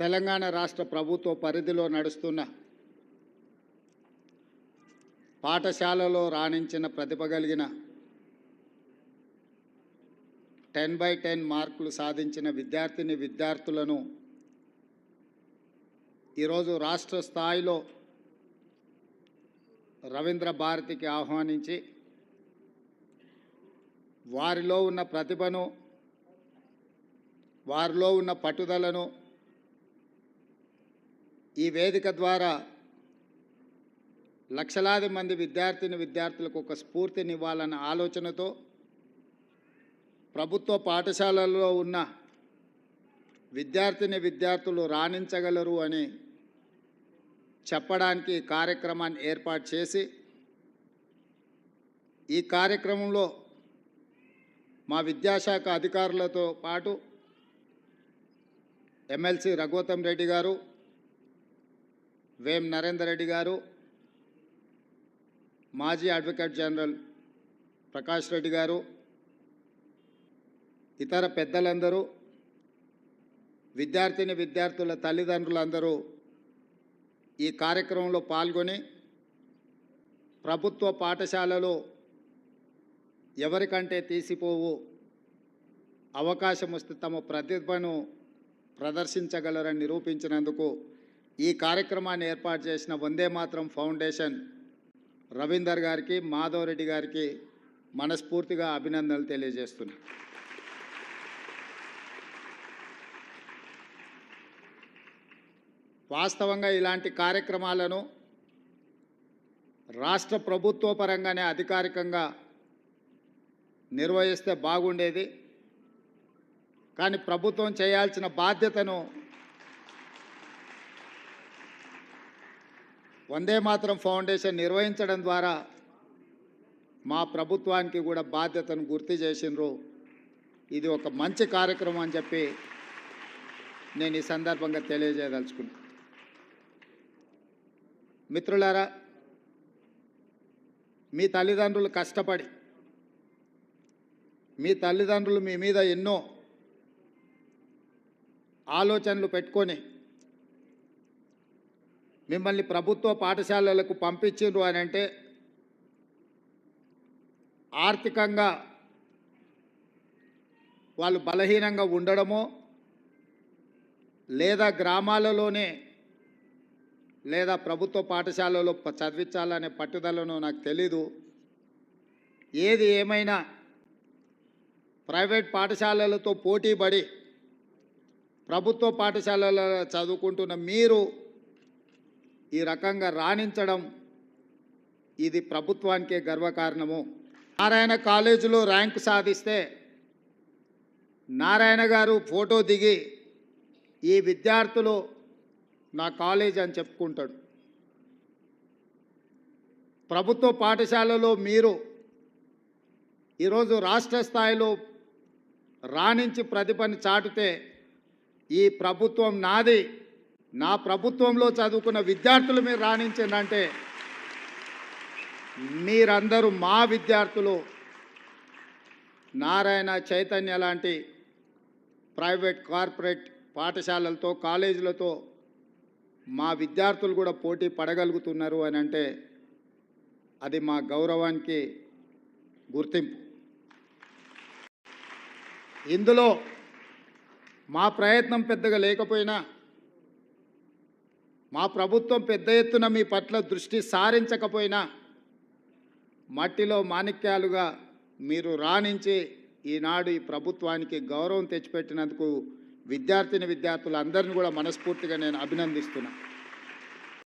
తెలంగాణ రాష్ట్ర ప్రభుత్వ పరిధిలో నడుస్తున్న పాఠశాలలో రాణించిన ప్రతిభ కలిగిన టెన్ బై టెన్ మార్కులు సాధించిన విద్యార్థిని విద్యార్థులను ఈరోజు రాష్ట్ర స్థాయిలో రవీంద్ర భారతికి ఆహ్వానించి వారిలో ఉన్న ప్రతిభను వారిలో ఉన్న పట్టుదలను ఈ వేదిక ద్వారా లక్షలాది మంది విద్యార్థిని విద్యార్థులకు ఒక స్ఫూర్తినివ్వాలన్న ఆలోచనతో ప్రభుత్వ పాఠశాలల్లో ఉన్న విద్యార్థిని విద్యార్థులు రాణించగలరు అని చెప్పడానికి కార్యక్రమాన్ని ఏర్పాటు చేసి ఈ కార్యక్రమంలో మా విద్యాశాఖ అధికారులతో పాటు ఎమ్మెల్సీ రఘువతం రెడ్డి గారు వేం నరేందర్ రెడ్డి గారు మాజీ అడ్వకేట్ జనరల్ ప్రకాష్ రెడ్డి గారు ఇతర పెద్దలందరూ విద్యార్థిని విద్యార్థుల తల్లిదండ్రులందరూ ఈ కార్యక్రమంలో పాల్గొని ప్రభుత్వ పాఠశాలలో ఎవరికంటే తీసిపోవు అవకాశం వస్తే తమ ప్రతిభను ప్రదర్శించగలరని నిరూపించినందుకు ఈ కార్యక్రమాన్ని ఏర్పాటు చేసిన వందే మాత్రం ఫౌండేషన్ రవీందర్ గారికి మాధవ్ రెడ్డి గారికి మనస్ఫూర్తిగా అభినందనలు తెలియజేస్తున్నా. వాస్తవంగా ఇలాంటి కార్యక్రమాలను రాష్ట్ర ప్రభుత్వ పరంగానే అధికారికంగా నిర్వహిస్తే బాగుండేది. కానీ ప్రభుత్వం చేయాల్సిన బాధ్యతను వందే మాత్రం ఫౌండేషన్ నిర్వహించడం ద్వారా మా ప్రభుత్వానికి కూడా బాధ్యతను గుర్తు చేసిండ్రు. ఇది ఒక మంచి కార్యక్రమం అని చెప్పి నేను ఈ సందర్భంగా తెలియజేయదలుచుకున్నాను మిత్రులారా మీ తల్లిదండ్రులు కష్టపడి మీ తల్లిదండ్రులు మీ మీద ఎన్నో ఆలోచనలు పెట్టుకొని మిమ్మల్ని ప్రభుత్వ పాఠశాలలకు పంపించిండ్రు అని అంటే ఆర్థికంగా వాళ్ళు బలహీనంగా ఉండడమో లేదా గ్రామాలలోనే లేదా ప్రభుత్వ పాఠశాలలో చదివించాలనే పట్టుదలను నాకు తెలీదు. ఏది ఏమైనా ప్రైవేట్ పాఠశాలలతో పోటీపడి ప్రభుత్వ పాఠశాలలో చదువుకుంటున్న మీరు ఈ రకంగా రాణించడం ఇది ప్రభుత్వానికే గర్వకారణము. నారాయణ కాలేజీలో ర్యాంకు సాధిస్తే నారాయణ గారు ఫోటో దిగి ఈ విద్యార్థులు నా కాలేజ్ అని చెప్పుకుంటాడు. ప్రభుత్వ పాఠశాలలో మీరు ఈరోజు రాష్ట్ర స్థాయిలో రాణించి ప్రతిభని చాటితే ఈ ప్రభుత్వం నాది. నా ప్రభుత్వంలో చదువుకున్న విద్యార్థులు మీరు రాణించిందంటే మీరందరూ మా విద్యార్థులు నారాయణ చైతన్య లాంటి ప్రైవేట్ కార్పొరేట్ పాఠశాలలతో కాలేజీలతో మా విద్యార్థులు కూడా పోటీ పడగలుగుతున్నారు అని అంటే అది మా గౌరవానికి గుర్తింపు. ఇందులో మా ప్రయత్నం పెద్దగా లేకపోయినా మా ప్రభుత్వం పెద్ద ఎత్తున మీ పట్ల దృష్టి సారించకపోయినా మట్టిలో మాణిక్యాలుగా మీరు రాణించి ఈనాడు ఈ ప్రభుత్వానికి గౌరవం తెచ్చిపెట్టినందుకు విద్యార్థిని విద్యార్థులందరిని కూడా మనస్ఫూర్తిగా నేను అభినందిస్తున్నా.